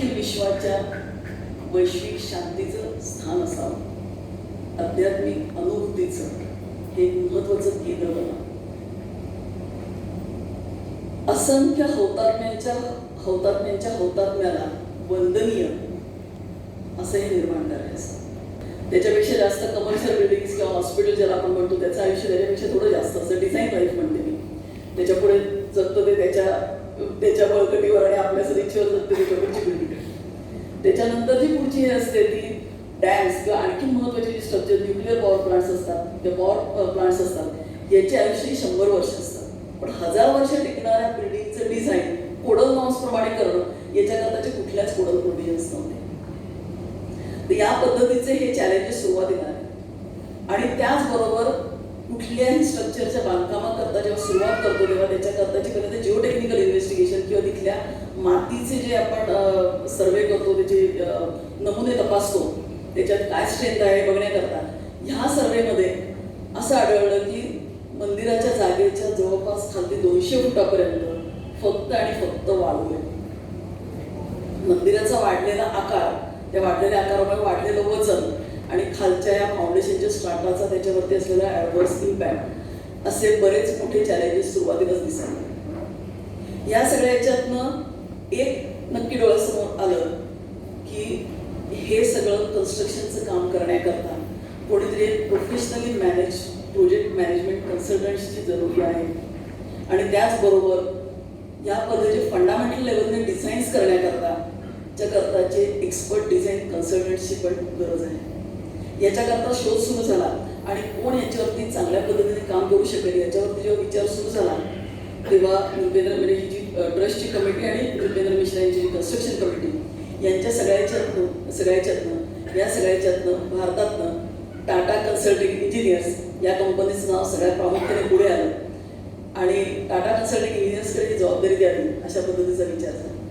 अखिल विश्वाच्या वैश्विक शांतीचं स्थान असावं. आध्यात्मिक अनुभूतीचं हे महत्वाचं केंद्र बना. असंख्य हौतात्म्यांच्या हौतात्म्यांच्या हौतात्म्याला वंदनीय असं हे निर्माण करायचं. त्याच्यापेक्षा जास्त कमर्शियल बिल्डिंग्स किंवा हॉस्पिटल ज्याला आपण म्हणतो त्याचं आयुष्य त्याच्यापेक्षा थोडं जास्त असं डिझाईन लाईफ म्हणते मी. त्याच्या पुढे जगतो ते त्याच्या त्याच्या बळकटीवर आणि आपल्या सदिच्छेवर जगते त्याच्याकडची त्याच्यानंतर जी पुढची हे असते ती डॅम्स किंवा आणखी महत्त्वाचे जे स्ट्रक्चर न्यूक्लिअर पॉवर प्लांट्स असतात किंवा पॉवर प्लांट्स असतात याचे आयुष्य ही शंभर वर्ष असतात. पण हजार वर्ष टिकणाऱ्या बिल्डिंगचं डिझाईन कोडल नॉर्म्स प्रमाणे करणं याच्याकरताचे कुठल्याच कोडल प्रोव्हिजन्स नव्हते. तर या पद्धतीचे हे चॅलेंजेस सुरुवातीला आणि त्याचबरोबर कुठल्याही स्ट्रक्चरच्या बांधकामाकरता जेव्हा सुरुवात करतो तेव्हा त्याच्याकरता पहिले ते जिओ टेक्निकल इन्व्हेस्टिगेशन किंवा तिथल्या मातीचे जे आपण सर्वे करतो त्याचे नमुने तपासतो त्याच्यात काय स्ट्रेंथ आहे बघण्याकरता ह्या सर्वेमध्ये असं आढळलं की मंदिराच्या जागेच्या जवळपास खाली दोनशे फुटापर्यंत फक्त आणि फक्त वाळू आहे. मंदिराचा वाढलेला आकार त्या वाढलेल्या आकारामुळे वाढलेलं वजन आणि खालच्या या फाउंडेशनच्या स्टार्टाचा त्याच्यावरती असलेला ॲडव्हर्स इम्पॅक्ट असे बरेच मोठे चॅलेंजेस सुरुवातीलाच दिसले या सगळ्या याच्यातनं एक नक्की डोळ्यासमोर आलं की हे सगळं कन्स्ट्रक्शनचं काम करण्याकरता कोणीतरी प्रोफेशनली मॅनेज प्रोजेक्ट मॅनेजमेंट कन्सल्टंट्सची जरुरी आहे. आणि त्याचबरोबर या पद्धतीचे फंडामेंटल लेवलने डिझाईन्स करण्याकरता त्याकरताचे एक्सपर्ट डिझाईन कन्सल्टंट्सची पण गरज आहे. याच्याकरता शोध सुरू झाला. आणि कोण याच्यावरती चांगल्या पद्धतीने काम करू शकेल याच्यावरती जेव्हा विचार सुरू झाला तेव्हा नृपेंद्र म्हणजे ही जी ट्रस्टची कमिटी आणि नृपेंद्र मिश्रा यांची कन्स्ट्रक्शन कमिटी यांच्या सगळ्याच्यातनं सगळ्याच्यातनं या सगळ्याच्यातनं भारतातनं टाटा कन्सल्टिंग इंजिनियर्स या कंपनीचं नाव सगळ्यात प्रामुख्याने पुढे आलं. आणि टाटा कन्सल्टिंग इंजिनियर्सकडे ही जबाबदारी द्यावी अशा पद्धतीचा विचार झाला.